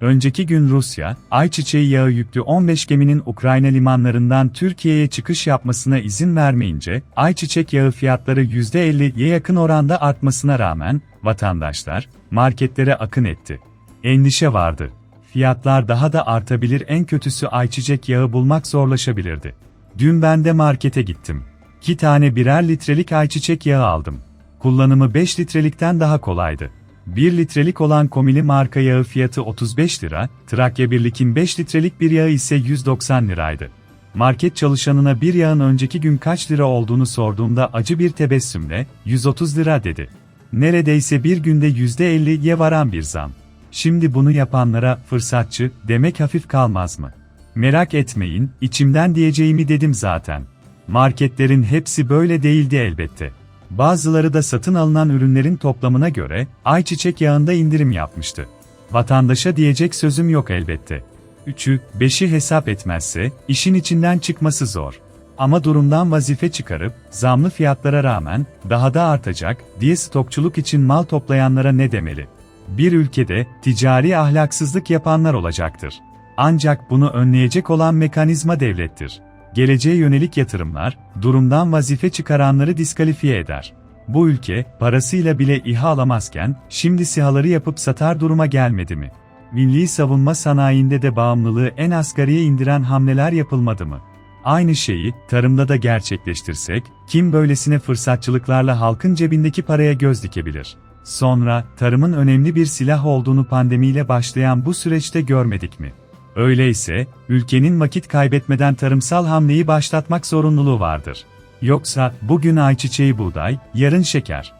Önceki gün Rusya, ayçiçeği yağı yüklü 15 geminin Ukrayna limanlarından Türkiye'ye çıkış yapmasına izin vermeyince, ayçiçek yağı fiyatları %50'ye yakın oranda artmasına rağmen, vatandaşlar, marketlere akın etti. Endişe vardı. Fiyatlar daha da artabilir en kötüsü ayçiçek yağı bulmak zorlaşabilirdi. Dün ben de markete gittim. 2 tane birer litrelik ayçiçek yağı aldım. Kullanımı 5 litrelikten daha kolaydı. 1 litrelik olan Komili marka yağı fiyatı 35 lira, Trakya Birlik'in 5 litrelik bir yağı ise 190 liraydı. Market çalışanına bir yağın önceki gün kaç lira olduğunu sorduğumda acı bir tebessümle, 130 lira dedi. Neredeyse bir günde %50'ye varan bir zam. Şimdi bunu yapanlara fırsatçı demek hafif kalmaz mı? Merak etmeyin, içimden diyeceğimi dedim zaten. Marketlerin hepsi böyle değildi elbette. Bazıları da satın alınan ürünlerin toplamına göre ayçiçek yağında indirim yapmıştı. Vatandaşa diyecek sözüm yok elbette. Üçü, beşi hesap etmezse işin içinden çıkması zor. Ama durumdan vazife çıkarıp zamlı fiyatlara rağmen daha da artacak diye stokçuluk için mal toplayanlara ne demeli? Bir ülkede ticari ahlaksızlık yapanlar olacaktır. Ancak bunu önleyecek olan mekanizma devlettir. Geleceğe yönelik yatırımlar, durumdan vazife çıkaranları diskalifiye eder. Bu ülke, parasıyla bile İHA alamazken, şimdi sihaları yapıp satar duruma gelmedi mi? Milli savunma sanayinde de bağımlılığı en asgariye indiren hamleler yapılmadı mı? Aynı şeyi, tarımda da gerçekleştirsek, kim böylesine fırsatçılıklarla halkın cebindeki paraya göz dikebilir? Sonra, tarımın önemli bir silah olduğunu pandemiyle başlayan bu süreçte görmedik mi? Öyleyse, ülkenin vakit kaybetmeden tarımsal hamleyi başlatmak zorunluluğu vardır. Yoksa, bugün ayçiçeği buğday, yarın şeker.